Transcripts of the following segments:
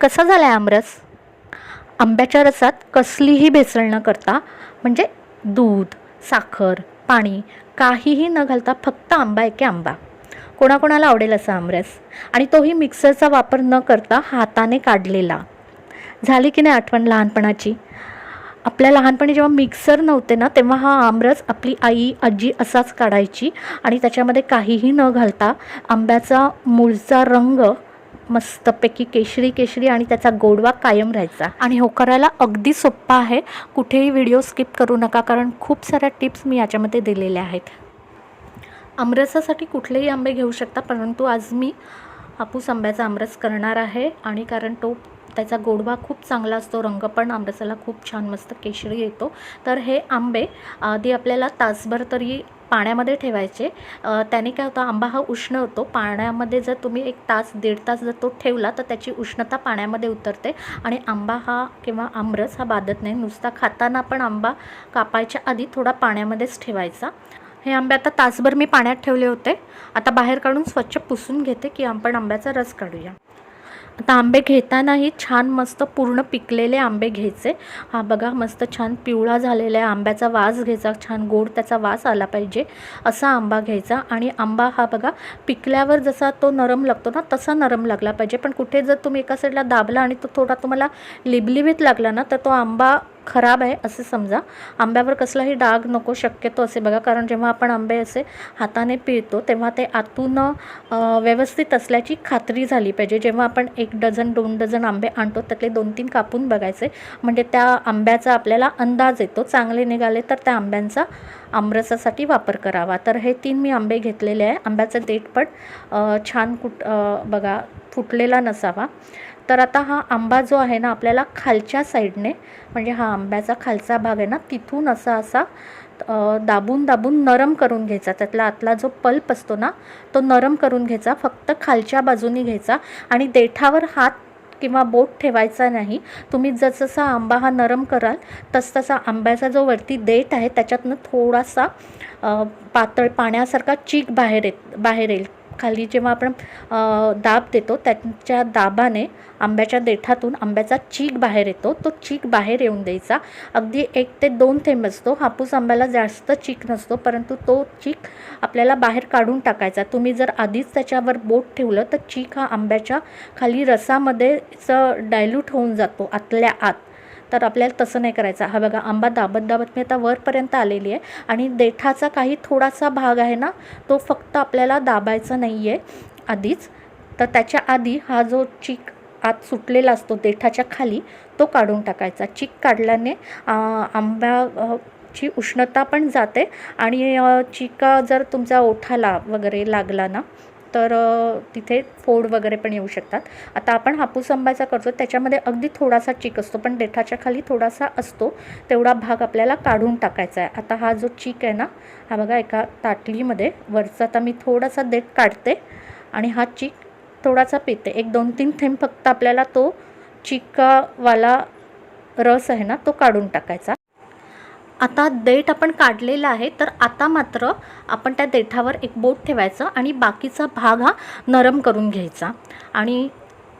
कसा झाला आहे आमरस? आंब्याच्या रसात कसलीही भेसळ न करता म्हणजे दूध साखर पाणी काहीही न घालता फक्त आंबा एके आंबा. कोणाकोणाला आवडेल असा आमरस? आणि तोही मिक्सरचा वापर न करता हाताने काढलेला. झाली की नाही आठवण लहानपणाची? आपल्या लहानपणी जेव्हा मिक्सर नव्हते ना तेव्हा हा आमरस आपली आई आजी असाच काढायची आणि त्याच्यामध्ये काहीही न घालता आंब्याचा मूळचा रंग मस्तपैकी केशरी केशरी आणि त्याचा गोडवा कायम राहायचा. आणि हो करायला अगदी सोप्पा आहे. कुठेही व्हिडिओ स्किप करू नका कारण खूप साऱ्या टिप्स मी याच्यामध्ये दिलेल्या आहेत. आमरसासाठी कुठलेही आंबे घेऊ शकता परंतु आज मी हापूस आंब्याचा आमरस करणार आहे. आणि कारण तो त्याचा गोडवा खूप चांगला असतो रंग पण आंब्याचाला खूप छान मस्त केशरी येतो. तर हे आंबे आधी आपल्याला तासभर तरी पाण्यामध्ये ठेवायचे. त्याने काय होतं आंबा हा उष्ण होतो. पाण्यामध्ये जर तुम्ही एक तास दीड तास जर तो ठेवला तर त्याची उष्णता पाण्यामध्ये उतरते आणि आंबा हा किंवा आमरस हा बाधत नाही. नुसता खाताना पण आंबा कापायच्या आधी थोडा पाण्यामध्येच ठेवायचा. हे आंबे आता तासभर मी पाण्यात ठेवले होते. आता बाहेर काढून स्वच्छ पुसून घेते की आपण आंब्याचा रस काढूया. आता आंबे घेतानाही छान मस्त पूर्ण पिकलेले आंबे घ्यायचे. हा बघा मस्त छान पिवळा झालेला आहे. आंब्याचा वास घ्यायचा छान गोड त्याचा वास आला पाहिजे. असा आंबा घ्यायचा आणि आंबा हा बघा पिकल्यावर जसा तो नरम लागतो ना तसा नरम लागला पाहिजे. पण कुठे जर तुम्ही एका साईडला दाबला आणि तो थोडा तुम्हाला लिबलिबीत लागला ना तर तो आंबा खराब आहे असे समजा. आंब्यावर कसलाही डाग नको शक्यतो असे बघा. कारण जेव्हा आपण आंबे असे हाताने पिळतो तेव्हा ते आतून व्यवस्थित असल्याची खात्री झाली पाहिजे. जेव्हा आपण एक डझन दोन डझन आंबे आणतो त्यातले दोन तीन कापून बघायचे. म्हणजे त्या आंब्याचा आपल्याला अंदाज येतो. चांगले निघाले तर त्या आंब्यांचा आमरसासाठी वापर करावा. तर हे तीन मी आंबे घेतलेले आहे. आंब्याचं देठ पण छान कुट बघा फुटलेला नसावा. तर आता हा आंबा जो आहे ना आपल्याला खालच्या साईडने म्हणजे हा आंब्याचा खालचा भाग आहे ना तिथून असा असा दाबून दाबून नरम करून घ्यायचा. त्यातला आतला जो पल्प असतो ना तो नरम करून घ्यायचा फक्त खालच्या बाजूनी घ्यायचा आणि देठावर हात किंवा बोट ठेवायचा नाही. तुम्ही जसजसा आंबा हा नरम कराल तसतसा आंब्याचा जो वरती देठ आहे त्याच्यातनं थोडासा पातळ पाण्यासारखा चीक बाहेर येत बाहेर येईल. खाली जेव्हा आपण दाब देतो त्याच्या दाबाने आंब्याच्या देठातून आंब्याचा चीक बाहेर येतो. तो चीक बाहेर येऊन द्यायचा. अगदी एक ते दोन थेंब असतो. हापूस आंब्याला जास्त चीक नसतो परंतु तो चीक आपल्याला बाहेर काढून टाकायचा. तुम्ही जर आधीच त्याच्यावर बोट ठेवलं तर चीक हा आंब्याच्या खाली रसामध्ये डायल्यूट होऊन जातो आतल्या आत. तर आपल्याला तसं नाही करायचं. हा बघा आंबा दाबत दाबत मी आता वरपर्यंत आलेली आहे आणि देठाचा काही थोडासा भाग आहे ना तो फक्त आपल्याला दाबायचा नाही आहे आधीच. तर त्याच्या आधी हा जो चीक आत सुटलेला असतो देठाच्या खाली तो काढून टाकायचा. चीक काढल्याने आंब्या ची उष्णता पण जाते आणि चिका जर तुमचा ओठाला वगैरे लागला ना तर तिथे फोड वगैरे पण येऊ शकतात. आता आपण हापूस आंब्याचा करतो त्याच्यामध्ये अगदी थोडासा चीक असतो पण देठाच्या खाली थोडासा असतो तेवढा भाग आपल्याला काढून टाकायचा आहे. आता हा जो चीक आहे ना हा बघा एका ताटलीमध्ये वरचा आता मी थोडासा देठ काढते आणि हा चीक थोडासा पिते. एक दोन तीन थेंब फक्त आपल्याला तो चिकावाला रस आहे ना तो काढून टाकायचा. आता देठ आपण काढलेला आहे तर आता मात्र आपण त्या देठावर एक बोट ठेवायचं आणि बाकीचा भाग हा नरम करून घ्यायचा. आणि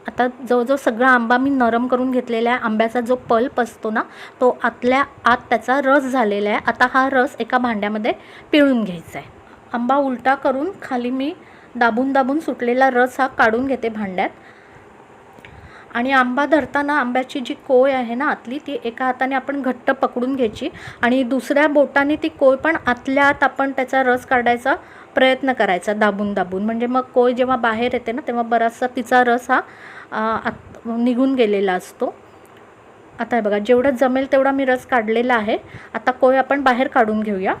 आता जवळजवळ सगळा आंबा मी नरम करून घेतलेला आहे. आंब्याचा जो पल्प असतो ना तो आतल्या आत त्याचा रस झालेला आहे. आता हा रस एका भांड्यामध्ये पिळून घ्यायचा आहे आंबा उलटा करून खाली मी दाबून दाबून सुटलेला रस हा काढून घेते भांड्यात. आणि आंबा धरताना आंब्याची जी कोय आहे ना आतली ती एका हाताने आपण घट्ट पकडून घ्यायची आणि दुसऱ्या बोटाने ती कोय पण आतल्या आत आपण त्याचा रस काढायचा प्रयत्न करायचा दाबून दाबून. म्हणजे मग कोय जेव्हा बाहेर येते ना तेव्हा बराचसा तिचा रस हा आत निघून गेलेला असतो. आता हे बघा जेवढं जमेल तेवढा मी रस काढलेला आहे. आता कोय आपण बाहेर काढून घेऊया.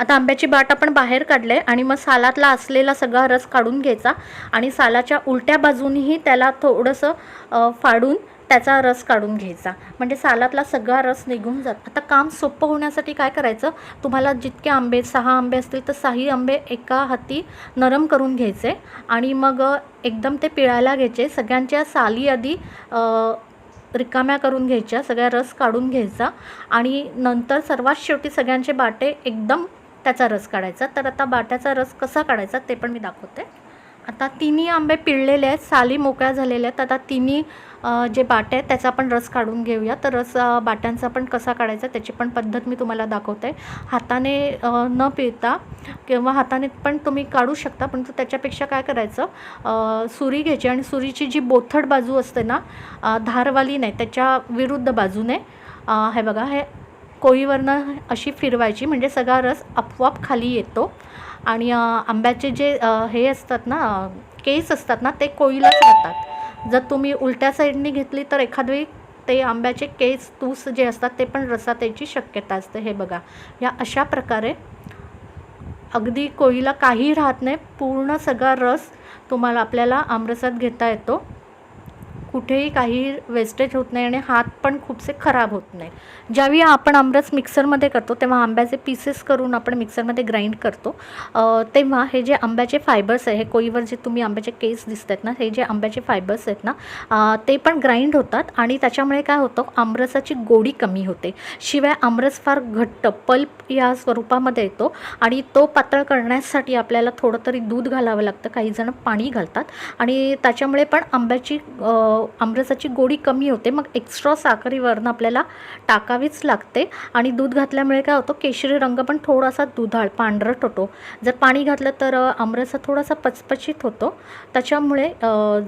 आता आंब्याची बाट आपण बाहेर काढले आणि मग सालातला असलेला सगळा रस काढून घ्यायचा आणि सालाच्या उलट्या बाजूनही त्याला थोडंसं फाडून त्याचा रस काढून घ्यायचा. म्हणजे सालातला सगळा रस निघून जात. आता काम सोपं होण्यासाठी काय करायचं? तुम्हाला जितके आंबे सहा आंबे असतील तर सहाही आंबे एका हाती नरम करून घ्यायचे आणि मग एकदम ते पिळायला घ्यायचे. सगळ्यांच्या साली आधी रिकाम्या करून घ्यायच्या सगळ्या रस काढून घ्यायचा आणि नंतर सर्वात शेवटी सगळ्यांचे बाटे एकदम त्याचा रस काढायचा. तर आता बाट्याचा रस कसा काढायचा ते पण मी दाखवते. आता तिन्ही आंबे पिळलेले आहेत साली मोकळ्या झालेल्या आहेत. आता तिन्ही जे बाटे आहेत त्याचा आपण रस काढून घेऊया. तर रस बाट्यांचा पण कसा काढायचा त्याची पण पद्धत मी तुम्हाला दाखवते. हाताने न पिळता किंवा हाताने पण तुम्ही काढू शकता पण त्याच्यापेक्षा काय करायचं सुरी घ्यायची आणि सुरीची जी बोथट बाजू असते ना धारवाली नाही त्याच्या विरुद्ध बाजूने हे बघा हे कोळीवरनं अशी फिरवायची म्हणजे सगळा रस आपोआप खाली येतो. आणि आंब्याचे जे हे असतात ना केस असतात ना ते कोळीलाच राहतात. जर तुम्ही उलट्या साईडनी घेतली तर एखादी ते आंब्याचे केस तूस जे असतात ते पण रसात यायची शक्यता असते. हे बघा या अशा प्रकारे अगदी कोळीला काही राहत नाही पूर्ण सगळा रस तुम्हाला आपल्याला आमरसात घेता येतो. कुठेही काही वेस्टेज होत नाही आणि हात पण खूपसे खराब होत नाही ज्यावेळी आपण आमरस मिक्सरमध्ये करतो तेव्हा आंब्याचे पीसेस करून आपण मिक्सरमध्ये ग्राइंड करतो. तेव्हा हे जे आंब्याचे फायबर्स आहे हे कोळीवर जे तुम्ही आंब्याचे केस दिसत आहेत ना हे जे आंब्याचे फायबर्स आहेत ना ते पण ग्राइंड होतात आणि त्याच्यामुळे काय होतं आमरसाची गोडी कमी होते. शिवाय आमरस फार घट्ट पल्प या स्वरूपामध्ये येतो आणि तो पातळ करण्यासाठी आपल्याला थोडं तरी दूध घालावं लागतं काही जण पाणी घालतात आणि त्याच्यामुळे पण आंब्याची आमरसाची गोडी कमी होते मग एक्स्ट्रा साखरीवरनं आपल्याला टाकावीच लागते. आणि दूध घातल्यामुळे काय होतं केशरी रंग पण थोडासा दुधाळ पांढरट होतो जर पाणी घातलं तर आमरसा हा थोडासा पचपचित होतो. त्याच्यामुळे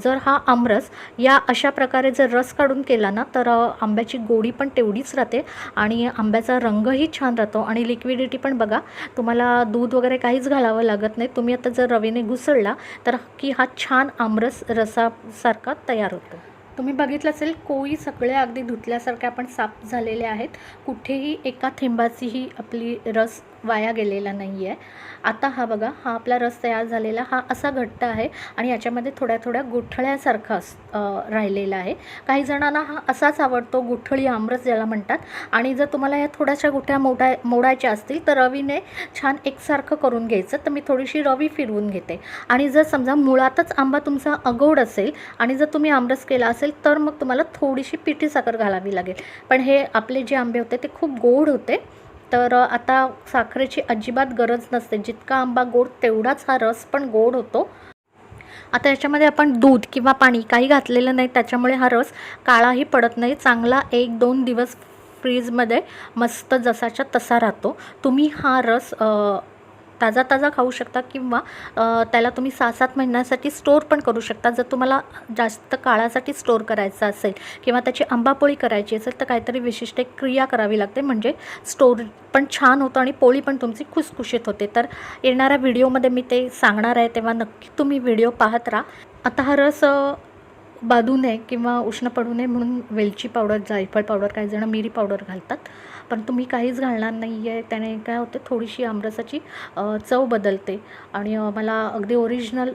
जर हा आमरस या अशा प्रकारे जर रस काढून केला ना तर आंब्याची गोडी पण तेवढीच राहते आणि आंब्याचा रंगही छान राहतो. आणि लिक्विडिटी पण बघा तुम्हाला दूध वगैरे काहीच घालावं लागत नाही. तुम्ही आता जर रवेने घुसळला तर की हा छान आमरस रसासारखा तयार होतो. तुम्ही बघितलं असेल कोळी सगळे अगदी धुतल्यासारखे आपण साफ झालेले आहेत. कुठेही एका थेंबाचीही आपली रस वाया गेलेला नाही आहे आता हा बघा हा आपला रस तयार झालेला हा असा घट्ट आहे आणि याच्यामध्ये थोड्या थोड्या गुठळ्यासारखा अस- राहिलेला आहे. काही जणांना हा असाच आवडतो गुठळी आमरस ज्याला म्हणतात. आणि जर तुम्हाला या थोड्याशा गुठ्या मोडाय मोडायच्या असतील तर रवीने छान एकसारखं करून घ्यायचं तर मी थोडीशी रवी फिरवून घेते. आणि जर समजा मुळातच आंबा तुमचा अगोड असेल आणि जर तुम्ही आमरस केला असेल तर मग तुम्हाला थोडीशी पिठी साखर घालावी लागेल. पण हे आपले जे आंबे होते ते खूप गोड होते. तर आता साखरेची अजिबात गरज नसते. जितका आंबा गोड तेवढाच हा रस पण गोड होतो. आता याच्यामध्ये आपण दूध किंवा पाणी काही घातलेलं नाही. त्याच्यामुळे हा रस काळाही पडत नाही. चांगला एक दोन दिवस फ्रीजमध्ये मस्त जसाच्या तसा राहतो. तुम्ही हा रस ताजा ताजा खाऊ शकता किंवा त्याला तुम्ही सहा सात महिन्यासाठी स्टोअर पण करू शकता. जर तुम्हाला जास्त काळासाठी स्टोर करायचं असेल किंवा त्याची आंबापोळी करायची असेल तर काहीतरी विशिष्ट एक क्रिया करावी लागते. म्हणजे स्टोर पण छान होतं आणि पोळी पण तुमची खुसखुशीत होते. तर येणाऱ्या व्हिडिओमध्ये मी ते सांगणार आहे तेव्हा नक्की तुम्ही व्हिडिओ पाहत राहा. आता हा रस बाधू नये किंवा उष्ण पडू नये म्हणून वेलची पावडर जायफळ पावडर काही जण मिरी पावडर घालतात. पण तुम्ही काहीच घालणार नाही आहे त्याने काय होते थोडीशी आमरसाची चव बदलते. आणि मला अगदी ओरिजिनल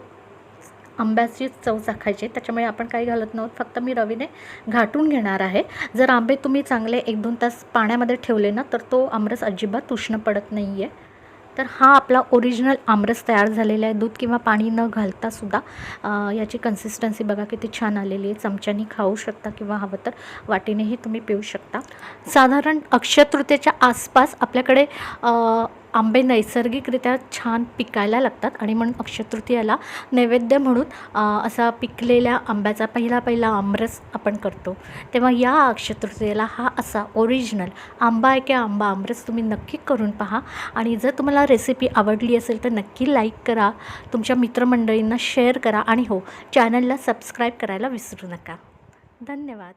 आंब्याची चव चाखायची आहे. त्याच्यामुळे आपण काही घालत नव्हत. फक्त मी रवीने घाटून घेणार आहे. जर आंबे तुम्ही चांगले एक दोन तास पाण्यामध्ये ठेवले ना तर तो आमरस अजिबात उष्ण पडत नाही आहे तर हा आपला ओरिजिनल आमरस तयार झालेला आहे. दूध किंवा पाणी न घालता सुद्धा याची कन्सिस्टन्सी बघा किती छान आलेली आहे. चमच्यानी खाऊ शकता किंवा हवं तर वाटीनेही तुम्ही पिऊ शकता. साधारण अक्षय तृतीयेच्या आसपास आपल्याकडे आंबे नैसर्गिकरित्या छान पिकायला लागतात आणि म्हणून अक्षतृतीयाला नैवेद्य म्हणून असा पिकलेल्या आंब्याचा पहिला पहिला आमरस आपण करतो. तेव्हा या अक्षतृतीयेला हा असा ओरिजिनल आंबा आहे की आंबा आमरस तुम्ही नक्की करून पहा. आणि जर तुम्हाला रेसिपी आवडली असेल तर नक्की लाईक करा. तुमच्या मित्रमंडळींना शेअर करा. आणि हो चॅनलला सबस्क्राईब करायला विसरू नका. धन्यवाद.